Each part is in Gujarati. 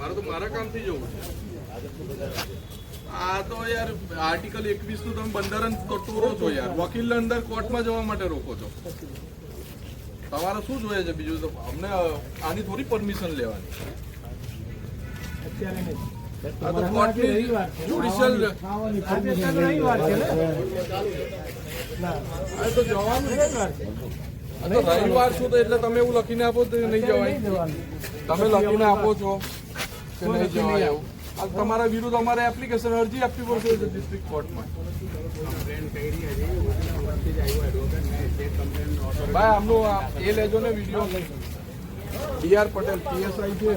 મારે તો મારા કામથી જવું છે. આ તો યાર આર્ટિકલ એકવીસનું તમે બંધારણ તો- તોડો છો યાર. વકીલ અંદર કોર્ટમાં જવા માટે રોકો છો. તમારે શું જોઈએ છે? બીજું તો અમને આની થોડી પરમિશન લેવાની. આ તો કોર્ટની જ્યુડિશિયલ આ તો જવાનું છે. આ રવિવાર શું તો એટલે તમે એવું લખીને આપો તો નહીં જવાય. તમે લખીને આપો છો. કે નહીં જવાય એવું. તમારા વિરુદ્ધ અમારે એપ્લિકેશન અરજી આપવી પડશે ડિસ્ટ્રિક્ટ કોર્ટમાં ભાઈ આમનો આ એ લેજો ને video. B R Patel PSI છે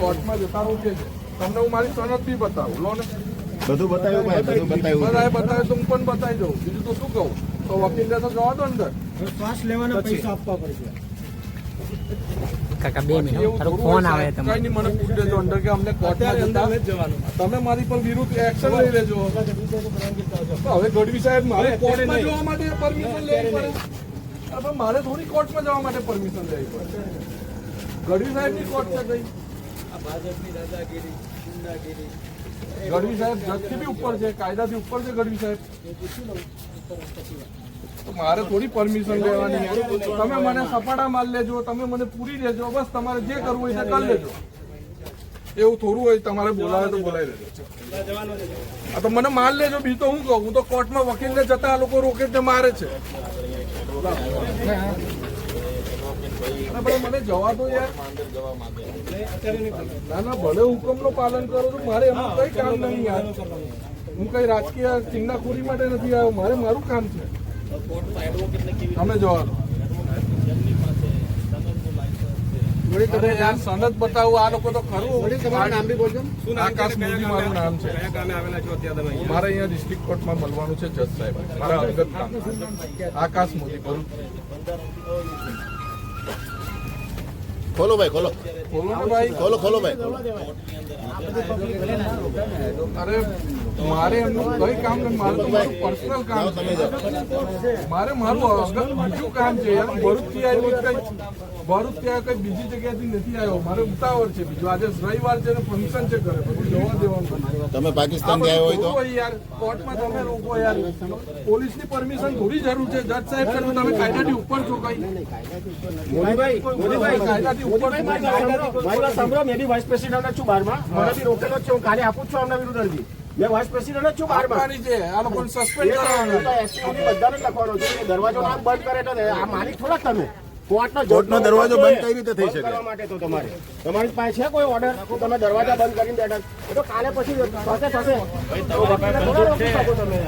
કોર્ટમાં જતા રહું છે. તમને હું મારી સનદ બી બતાવું લો ને. બધું બતાવ્યું ભાઈ બધું બતાવ્યું બધાએ બતાવે તો હું પણ બતાવી દઉં. બીજું તો શું કહું? તો વકીલને તો જવા દો અંદર. શ્વાસ લેવાના પૈસા આપવા પડશે. કાકા બે મિનિટ તારો ફોન આવે તમે કઈ મને પૂછ લેજો અંદર કે અમને કોર્ટમાં જતા. તમે મારી પર વિરુદ્ધ એક્શન લઈ લેજો. હવે ગઢવી સાહેબ મારે કોર્ટમાં જવા માટે પરમિશન લેવી પડે. હવે મારે થોડી કોર્ટમાં જવા માટે પરમિશન લેવી પડે. ગઢવી સાહેબની કોર્ટ છે ગુંડાગીરી. ગઢવી સાહેબ જજથી બી ઉપર છે કાયદાથી ઉપર છે ગઢવી સાહેબ. મારે થોડી પરમિશન લેવાની. તમે મને સપાટા માલ લેજો, તમે મને પૂરી લેજો બસ તમારે જે કરવું હોય તે કરી લેજો. એવું થોડું હોય, તમારે બોલાવે તો બોલાવી લેજો. આ તો મને માલ લેજો, બી તો હું કહું, હું તો કોર્ટમાં વકીલને જતા આ લોકો રોકે છે મારે છે. મને જવા યાર. ના ના, ભલે હુકમનું પાલન કરો, તો મારે એમાં કઈ કામ નહીં યાર. હું કઈ રાજકીય ચિંતાખોરી માટે નથી આવ્યો, મારે મારું કામ છે. તમે જવા દો. અરે યાર સનદ બતાવું આ લોકો તો ખરું. આકાશ મોદી મારું નામ છે. મારે અહીંયા ડિસ્ટ્રિક્ટ કોર્ટમાં મળવાનું છે જજ સાહેબ. મારા અંગત કામ આકાશ મોદી ભરૂચ. ખોલો ભાઈ ખોલો. ખોલો ખોલો ભાઈ. અરે મારે એમનું કઈ કામ નથી મારે મારું પર્સનલ કામ છે. મારે મારું અગર બીજું કામ છે યાર. ભરૂચથી આવ્યો કઈ ભરૂચથી આવ્યો કઈ બીજી જગ્યાથી નથી આવ્યો. મારે ઉતાવળ છે બીજું. આજે રવિવાર છે ને ફંક્શન છે ઘરે. બધું જવા દેવાનું તમે પાકિસ્તાન ગયા હોય તો? યાર. કોર્ટમાં તમે રોકો યાર. પોલીસની પરમિશન થોડી જરૂર છે. જજ સાહેબ તમે કાયદાથી ઉપર છો કઈ? મોદીભાઈ ઉપર છો. મારી વાત સાંભળો. મેં બી વાઇસ પ્રેસિડેન્ટ જ છું બારમાં. મને બી રોકેલો જ છે. હું કાલે આપું છું આમના વિરુદ્ધ અરજી. મેં વાઇસ પ્રેસિડેન્ટ છું બારમાં. છે. આ લોકો સસ્પેન્ડ કરવાના. બધાને લખવાનો છે. દરવાજો બંધ કરે તો આ માલિક થોડા તમે. કોર્ટનો કોર્ટનો દરવાજો બંધ કઈ રીતે થઈ શકે? કરવા માટે તો તમારે. તમારી પાસે છે કોઈ ઓર્ડર તમે દરવાજા બંધ કરીને બેઠા એ તો કાલે પછી થશે થશે. તો વકીલને થોડા રોકી શકો તમે.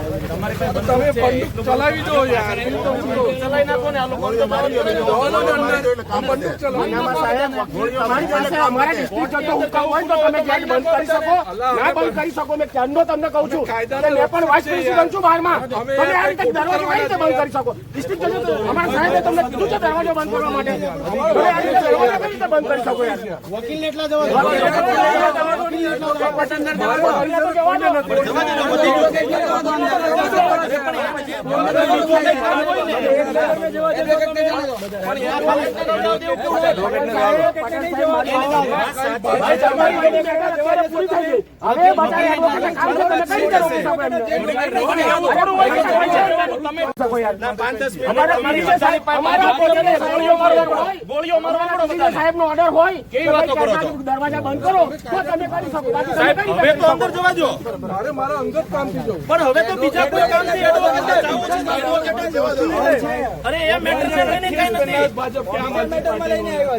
તમે બંદૂક ચલાવી દો યાર. એ તો હું કહું. ચલાવી નાખો ને આ લોકો તો બહાર નીકળી જવા દો ને અંદર. આ બંદૂક ચલાવી આમાં સાહેબ, તમારી પાસે અમારા district જતો હુકમ હોય તો તમે ગેટ બંધ કરી શકો? ના બંધ કરી શકો મેં ક્યારનો તમને કહું છું મેં પણ વાઇસ પ્રેસિડેન્ટ છું બહારમાં. તમે આ રીતે દરવાજો કઈ રીતે બંધ કરી શકો? ડિસ્ટ્રિક્ટ જજો અમારા સાહેબે તમને કીધું છે દરવાજો બંધ કરવા માટે તમે આ રીતે દરવાજો કઈ રીતે બંધ કરી ગોળીઓ મારવા એટલા જવા સાહેબ નો ઓર્ડર હોય દરવાજા બંધ કરો તો તમે કરી શકો. બાકી હવે તો અંદર કરી શકો? મારે મારા અંગત કામથી જો પણ હવે તો બીજા કોઈ જવું છે ને એડવોકેટે અરે એ મેટર લઈને કઈ નથી. ભાજપ કે આમ આદમી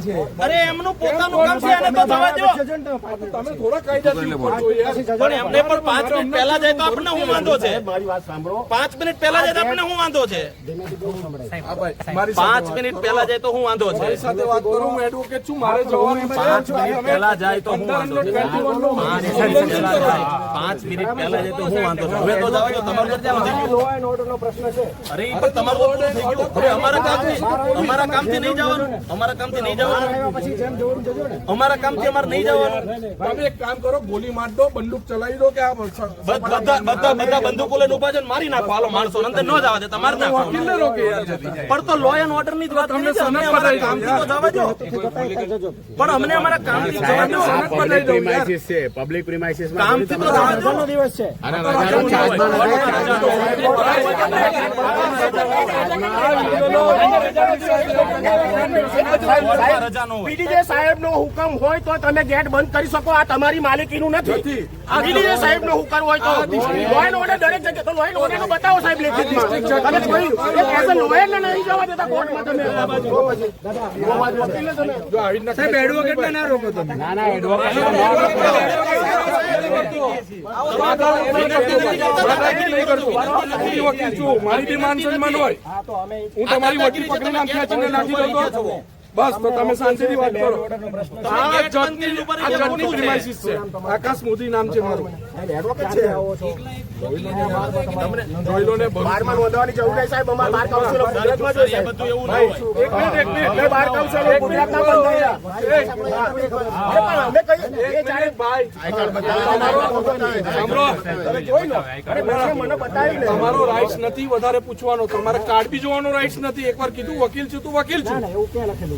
છે. અરે એમનું પોતાનું કામ છે અને તો થવા દો. તમે થોડા કાયદાથી ઉપર છો પણ એમને પણ પાંચ મિનિટ પહેલા જાય તો આપણે હું વાંધો છે? મારી વાત સાંભળો. પાંચ મિનિટ પહેલા જાય તો આપણે હું વાંધો છે? પાંચ મિનિટ પહેલા જાય તો શું વાંધો છે. મારી સાથે વાત કરો હું એડવોકેટ છું મારે જવાનું છે. પાંચ મિનિટ પહેલા જાય તો શું વાંધો છે. પાંચ પાંચ મિનિટ પહેલા જાય તો શું વાંધો છે. હવે તો જાવ તો તમારું ઘર જવા દો. લો એન્ડ ઓર્ડર નો પ્રશ્ન છે. અરે પણ તમારું તો પૂરું થઈ ગયું. હવે અમારા કામથી અમારા કામથી નહીં જવાનું અમારા કામથી નહીં જવાનું. પછી જેમ જવું જજો ને. અમારા કામથી અમારે નહીં જવાનું. તમે એક કામ કરો ગોલી માર દો બંદૂક ચલાવી દો કે આ બધા બધા બધા બંદૂકો લઈને ઊભા છે મારી નાખો. હાલો માણસો અંદર ન જવા દે તમારે રોકે યાર પણ તો લો એન્ડ ઓર્ડરની જ વાત તમને છે અમને અમારા કામથી તો જવા દો. પણ અમને અમારા કામથી જવા દો. સનદ બધાઈ દઉં યાર. છે પબ્લિક પ્રિમાઇસીસ કામથી તો જવા દિવસ છે. પીડીજે સાહેબ નો હુકમ હોય તો તમે ગેટ બંધ કરી શકો. આ તમારી માલિકીનું નથી. પીડીજે સાહેબ નો હુકમ હોય તો. લોય ઓર્ડર દરેક જગ્યાએ તો લોય ઓર્ડર બતાવો સાહેબ લેખિતમાં. તમે કોઈ એક એઝ લોયર ને નહીં જવા દેતા કોર્ટમાં તમે. સાહેબ એડવોકેટને ના રોકો તમે. મારી હોય. હું તમારી વકીલ પકડીને નાખી દઉં બસ તો તમે શાંતિથી વાત કરો. આ જજની આ જજની પ્રિમાઇસીસ છે. આકાશ મોદી નામ છે મારું. જોઈ લો ને બારમાં નોંધવાની જરૂર નહીં સાહેબ. અમારા બાર કાઉન્સિલો ફરજમાં જ એક મિનિટ એક મિનિટ. અમે બાર કાઉન્સિલો ગુજરાતના બંધાયેલા. અરે પણ અમે કહીએ એ જ્યારે ભાઈ. સાંભળો. તમે જોઈ લો. અરે મને બતાવી ને તમારો રાઇટ્સ નથી વધારે પૂછવાનો. તમારે કાર્ડ બી જોવાનો રાઇટ્સ નથી. એકવાર કીધું વકીલ છું તું વકીલ છું.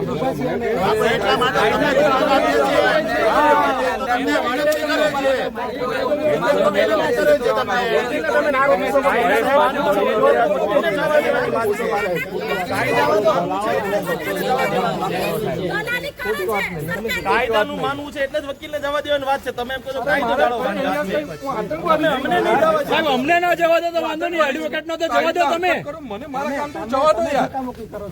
એવું ક્યાં લખ્યું આ તો કેસ ઠીક છે. પેન કે ના તમારી આવ્યો ત્યારે વાત વકીલને કરો છે તમે કાયદાનું માનવું છે એટલે જ વકીલને જવા દેવાની વાત છે. તમે એમ કહો છો કાયદો. અમને નહીં જવા દો. અમને ના જવા દો તો વાંધો નહીં એડવોકેટ નો તો જવા દો તમે મને મારા કામ તો જવા દો યાર.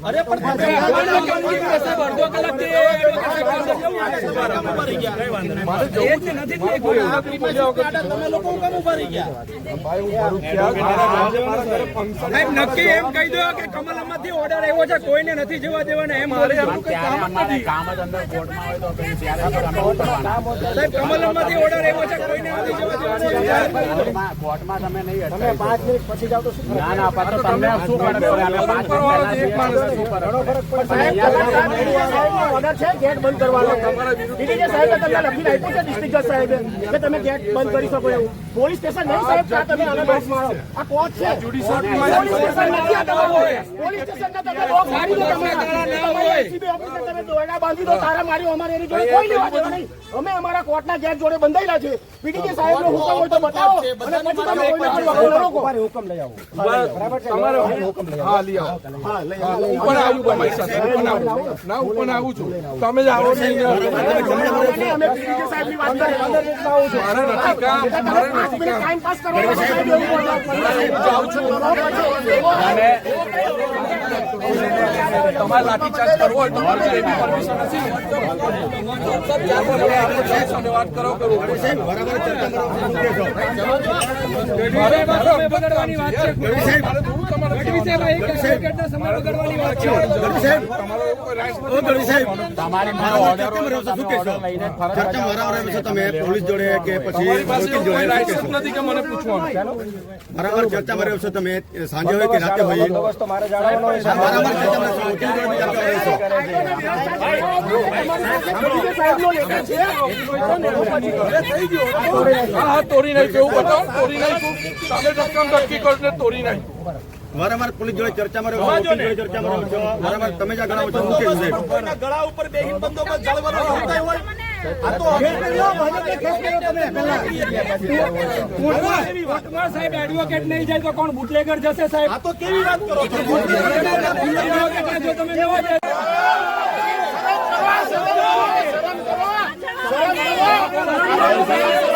અરે પણ તમે અડધો કલાક જ નથી કેમ સાહેબ નક્કી એમ કહી દો કે કમલમમાંથી ઓર્ડર આવ્યો છે કોઈને નથી જવા દેવાના એમ. બોલે એમનું કઈ કામ આપણે નથી સાહેબ કમલમમાંથી ઓર્ડર એવો છે કોઈને નથી જવા કોર્ટમાં તમે પાંચ મિનિટ પછી જાવ તો શું ફરક પડે? કરવાનો છે એક માણસ સાહેબ, ફરક પડે? સાહેબ ઓર્ડર છે ગેટ બંધ કરવાનો પીડીજે સાહેબ તમને લખીને આપ્યું છે ડિસ્ટ્રિક્ટ જજ સાહેબે કે તમે ગેટ બંધ કરી શકો એવું. પોલીસ સ્ટેશન નહીં સાહેબ ત્યાં તમે આને નોટ મારો આ કોર્ટ છે. પોલીસ સ્ટેશન નથી આ તમારો પોલીસ સ્ટેશનના તમે. લોક મારી દો તમે. LCB ઓફિસર તમે દોરડા બાંધી દો તારા મારી અમારે એની જોડે કોઈ લેવા દેવા નહીં. અમે અમારા કોર્ટના ગેટ જોડે બંધાયેલા છે. પીડીજે સાહેબનો હુકમ હોય તો બતાવો. અને પછી તમે પણ વગર રોકો હુકમ લઈ આવો. તમારે હા લઈ આવો. હા લઈ હા, હું પણ આવું તમારી સાથે. ઉપર આવું ના ઉપર આવું છું. તમે જ આવો નહીં ને. અમે પીડીજે સાહેબની વાત કરીએ. મારે નથી કામ મારે નથી કામ. ટાઈમ પાસ કરવાનો સાહેબ એવું બોલો. જાઉં છું. તમારે લાઠીચાર્જ કરવો હોય તમારે એવી પરમિશન નથી વાત કરો કરું બરાબર સમય બગાડવાની બરાબર ચર્ચા ભરે છો તમે સાંજે હોય કે રાતે હોય બરાબર ચર્ચા તોડી નાખ્યું. તોડી નાખ્યું ધક્કી કરો એટલે નાખ્યું. વારંવાર પોલીસ જોડે ચર્ચા રહ્યો જોડે ચર્ચામાં રહ્યો છો વારંવાર તમે જ આગળ આવો છો શું છે કોઈના ગળા ઉપર બેહીન બંદોબસ્ત જાળવવાનો હોતા હોય આ તો સાહેબ એડવોકેટ નહીં જાય તો કોણ બુટલેગર જશે સાહેબ? આ તો કેવી વાત કરો છો? એડવોકેટને જો તમે જવા જાય. શરમ કરો. ઓય, અમારા વકીલને કઈ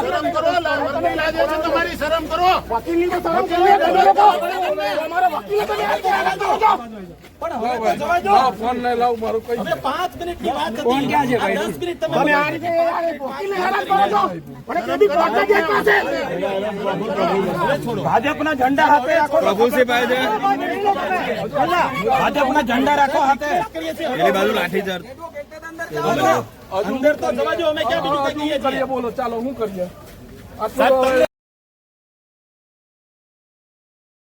શરમ કરો, તમારી શરમ કરો. વકીલની તો શરમ કરવી જ તમે લોકો. અમારા વકીલે તમે આ રીતે આઘાત કરો છો. લાવ ફોન નહીં લાવ મારું કઈ હવે પાંચ મિનિટની વાત હતી આ દસ મિનિટ તમે તમે આ રીતે આ વકીલને હેરાન કરો છો. અને તે બી કોર્ટના ગેટ પાસે. ભાજપના ઝંડા હાથે રાખો પ્રભુસિંહ ભાજપના ઝંડા રાખો હાથે અંદર તો જવા દો અમે ક્યાં બીજું કઈ કહીએ છીએ કરીએ બોલો ચાલો શું કરીએ આટલું તો હવે